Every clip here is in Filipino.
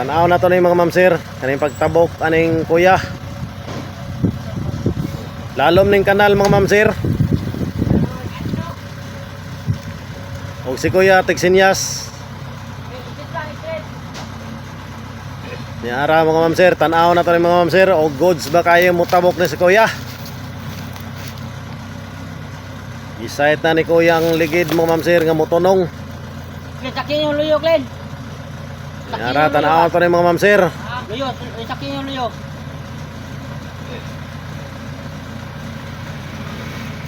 Tanaw na to ni mga ma'am sir. Kaning pagtabok aning kuya. Lalom ning kanal mga ma'am sir. Og si kuya Tixinyas. Niara mga ma'am sir, tanaw na to ni mga ma'am sir. Og goods ba kayo mutabok ni si kuya? Isayt na ni kuya ang ligid mga ma'am sir nga mutunong. Sakin yung luyo, Glen. Niara tanaw to ni mga ma'am sir. Luyo, sakin yung luyo.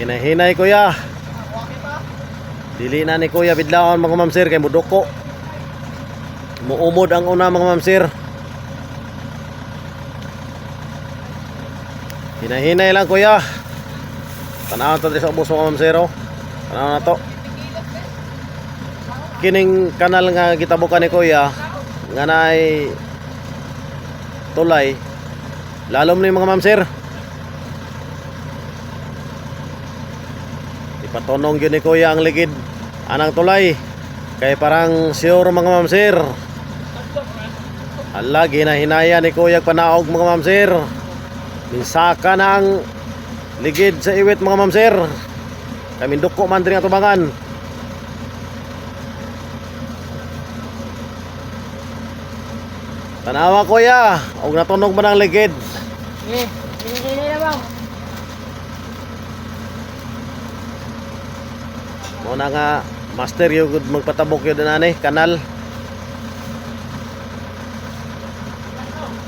Kinahinay kuya. Dili na ni kuya bidlaon mga ma'am sir kay mudoko. Muumod ang una mga ma'am sir. Hinahinay lang kuya. Tanaw to sa ubos mga ma'am sir. oh. Tanaw na to. Kining kanal nga gitabukan ni kuya nga naay tulay. Lalom ni mga ma'am sir. Ipatunong yun ni kuya ang ligid anang tulay. Kay parang sure mga ma'am sir. Ala, ginahinaya ni kuya panaog mga ma'am sir. Minsaka na ang ligid sa iwit mga ma'am sir. Kami duko man din ang Tanawa kuya, og natunog man ang ligid. Eh, hindi na bang. Mo na nga master yung magpatabok yun na ni kanal.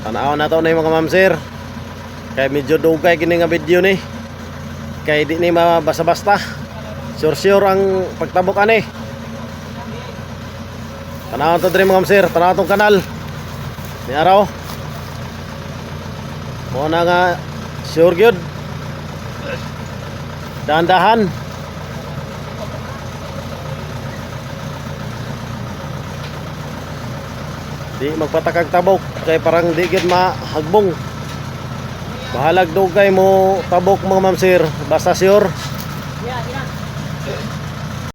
Tanaw na to na yung mga ma'am sir. Kay medyo dugay kini nga video ni. Kay di ni mabasa-basta. Sure sure ang pagtabok ani. Tanaw to diri mga ma'am sir, tanaw tong kanal. Ni araw. Mo na nga sure gyud. Dahan-dahan. Di magpatakag tabok kay parang di gid mahagbong. Bahalag dugay mo tabok mga ma'am sir. Basta sure. Yan.